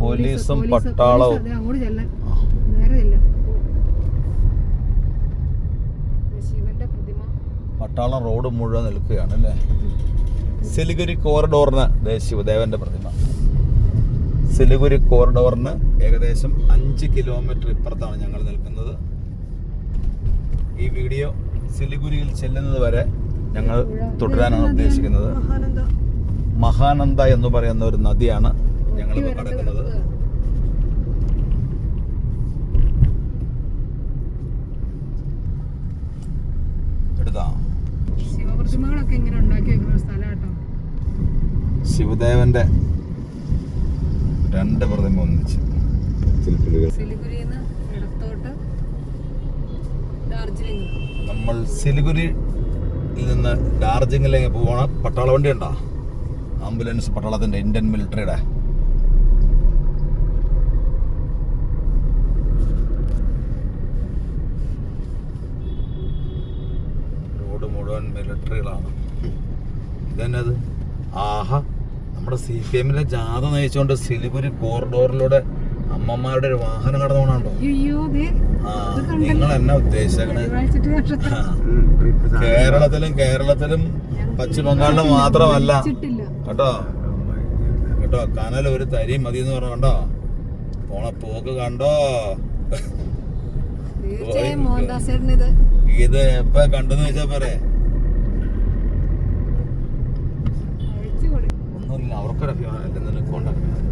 പോലീസും പട്ടാളവും. പോലീസ്, അതെ, അങ്ങോട്ട് ചെല്ലാൻ. നേരെ ചെല്ലാം ശിവന്റെ പ്രതിമ. പട്ടാളം റോഡ് മുഴുവൻ നിൽക്കുകയാണ് അല്ലേ? സിലിഗുരി കോറിഡോറിന് ദേ ശിവദേവന്റെ പ്രതിമ. സിലിഗുരി കോറിഡോറിന് ഏകദേശം അഞ്ച് കിലോമീറ്റർ ഇപ്പുറത്താണ് ഞങ്ങൾ നിൽക്കുന്നത്. ഈ വീഡിയോ സിലിഗുരിയിൽ ചെല്ലുന്നത് വരെ ഞങ്ങൾ തുടരാനാണ് ഉദ്ദേശിക്കുന്നത്. മഹാനന്ദ മഹാനന്ദ എന്ന് പറയുന്ന ഒരു നദിയാണ് ഞങ്ങളിപ്പോൾ കടക്കുന്നത്. എടുത്താ. ശിവപ്രതിമകളൊക്കെ ഇങ്ങനെ ഉണ്ടാക്കി വെക്കുന്ന സ്ഥലം കേട്ടോ. ശിവദേവന്റെ രണ്ട് പ്രതിമ ഒന്നിച്ച് നമ്മൾ സിലിഗുരിയിൽ നിന്ന് ഡാർജിലിംഗിലേക്ക് പോവാണ് പട്ടാള വണ്ടി ഉണ്ടോ ആംബുലൻസ് പട്ടാളത്തിന്റെ ഇന്ത്യൻ മിലിറ്ററിയുടെ റോഡ് മുഴുവൻ മിലിറ്ററികളാണ് ഇതന്നത്? ആഹ നമ്മുടെ സി പി എമ്മിലെ ജാഥ നയിച്ചുകൊണ്ട് സിലിഗുരി കോറിഡോറിലൂടെ അമ്മമാരുടെ ഒരു വാഹനം കടന്നുകൊണ്ടാണോ അയ്യോ ദേ ആ നിങ്ങൾ എന്നാ ഉദ്ദേശിച്ചേ നക്ഷത്രം കേരളത്തിലും കേരളത്തിലും പശ്ചിമ ബംഗാളിലും മാത്രമല്ല. കേട്ടോ? കേട്ടോ കനൽ ഒരു തരി മതി എന്ന് പറഞ്ഞു കണ്ടോ? പോണ പോക്ക് കണ്ടോ? ഇത് എപ്പ കണ്ടെന്ന് വെച്ചാ പോരെ? ഒന്നുമില്ല അവർക്കൊരു അഭിമാനം അല്ല കൊണ്ട് അഭിമാനം.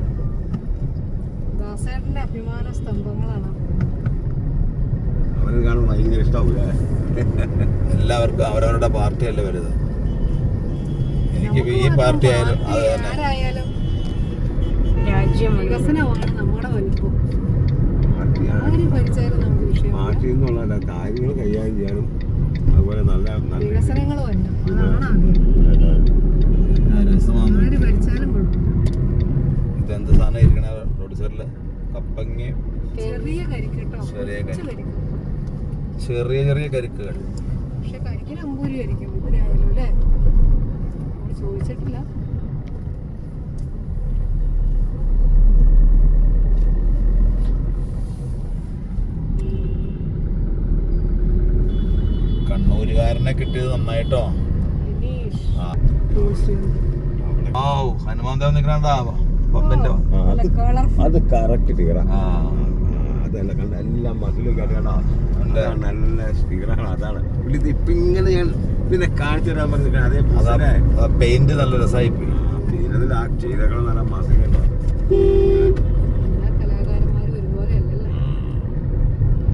ദാസേട്ടന്റെ അഭിമാന സ്തംഭങ്ങളാണ്. അവരത് കാണുമ്പോൾ ഭയങ്കര ഇഷ്ടാവൂലേ? എല്ലാവർക്കും അവരവരുടെ പാർട്ടിയല്ലേ വരുന്നത് എനിക്ക് ഈ പാർട്ടി ആയാലും അത് തന്നെ രാജ്യം വികസനമാണ് നമ്മുടെ വലിപ്പം. കാര്യങ്ങൾ കൈകാര്യം ചെയ്യാനും അതുപോലെ നല്ല നല്ല ചെറിയ കരിക്ക് കേട്ടോ. ചെറിയ കരിക്ക്. ചെറിയ ചെറിയ കരിക്കുകൾ. പക്ഷെ കരിക്കിന് അമ്പൂരി ആയിരിക്കും ഇതിനായാലും അല്ലേ? ചോദിച്ചിട്ടില്ല. കണ്ണൂരുകാരനെ കിട്ടിയത് നന്നായിട്ടോ? ആ. ഹനുമാൻ ദേവ് നിൽക്കണ പമ്പിന്റെ അത് കളർഫുൾ അത് കറക്റ്റ് ടീറ ആ. അതല്ല കണ്ട എല്ലാം മസിലൊക്കെ കണ്ടോ നല്ല ടീറാണ് അതാണ്. ഇത് ഇപ്പൊ ഇങ്ങനെ ഞാൻ പിന്നെ കാണിച്ചു തരാൻ പറഞ്ഞു അതേ പെയിന്റ് നല്ല രസമായി പോയി പിന്നെ ആ ചെയ്തകൾ നല്ല മസിലുണ്ടോ